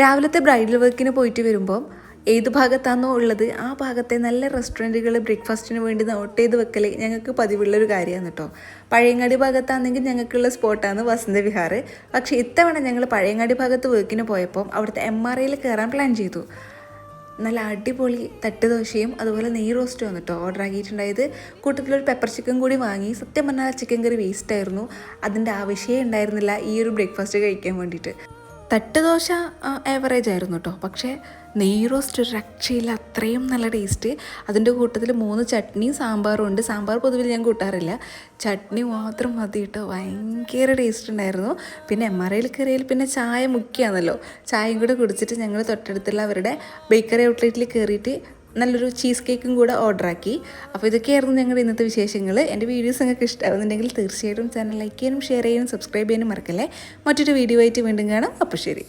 രാവിലത്തെ ബ്രൈഡൽ വർക്കിന് പോയിട്ട് വരുമ്പം ഏത് ഭാഗത്താണോ ഉള്ളത് ആ ഭാഗത്തെ നല്ല റെസ്റ്റോറന്റുകൾ ബ്രേക്ക്ഫാസ്റ്റിന് വേണ്ടി നോട്ട് ചെയ്ത് വെക്കൽ ഞങ്ങൾക്ക് പതിവുള്ളൊരു കാര്യമാണ് കേട്ടോ പഴയങ്ങാടി ഭാഗത്താണെങ്കിൽ ഞങ്ങൾക്കുള്ള സ്പോട്ടാണ് വസന്തവിഹാർ പക്ഷേ ഇത്തവണ ഞങ്ങൾ പഴയങ്ങാടി ഭാഗത്ത് വർക്കിന് പോയപ്പോൾ അവിടുത്തെ എം ആർ ഐയിൽ കയറാൻ പ്ലാൻ ചെയ്തു. നല്ല അടിപൊളി തട്ട് ദോശയും അതുപോലെ നെയ് റോസ്റ്റും കേട്ടോ ഓർഡർ ആക്കിയിട്ടുണ്ടായത്. കൂട്ടത്തിലൊരു പെപ്പർ ചിക്കൻ കൂടി വാങ്ങി. സത്യം പറഞ്ഞാൽ ചിക്കൻ കറി വേസ്റ്റ് ആയിരുന്നു. അതിന്റെ ആവശ്യമേ ഉണ്ടായിരുന്നില്ല ഈ ഒരു ബ്രേക്ക്ഫാസ്റ്റ് കഴിക്കാൻ വേണ്ടിയിട്ട്. തട്ട് ദോശ ആവറേജ് ആയിരുന്നു കേട്ടോ പക്ഷേ നെയ് റോസ്റ്റ് ഒരു രക്ഷയില്ല. അത്രയും നല്ല ടേസ്റ്റ് അതിന്റെ കൂട്ടത്തിൽ മൂന്ന് ചട്നിയും സാമ്പാറും ഉണ്ട്. സാമ്പാർ പൊതുവിൽ ഞാൻ കൂട്ടാറില്ല. ചട്നി മാത്രം മതി കേട്ടോ ഭയങ്കര ടേസ്റ്റ് ഉണ്ടായിരുന്നു. പിന്നെ എം ആർ ഐയിൽ കയറിയാൽ പിന്നെ ചായ മുക്കിയാണല്ലോ ചായയും കൂടെ കുടിച്ചിട്ട് ഞങ്ങൾ തൊട്ടടുത്തുള്ള അവരുടെ ബേക്കറി ഔട്ട്ലെറ്റിൽ കയറിയിട്ട് നല്ലൊരു ചീസ് കേക്കും കൂടെ ഓർഡറാക്കി അപ്പോൾ ഇതൊക്കെയായിരുന്നു ഞങ്ങളുടെ ഇന്നത്തെ വിശേഷങ്ങൾ. എന്റെ വീഡിയോസ് നിങ്ങൾക്ക് ഇഷ്ടമാവുന്നുണ്ടെങ്കിൽ തീർച്ചയായിട്ടും ചാനൽ ലൈക്ക് ചെയ്യാനും ഷെയർ ചെയ്യാനും സബ്സ്ക്രൈബ് ചെയ്യാനും മറക്കല്ലേ. മറ്റൊരു വീഡിയോ ആയിട്ട് വീണ്ടും കാണാം. അപ്പോൾ ശരി.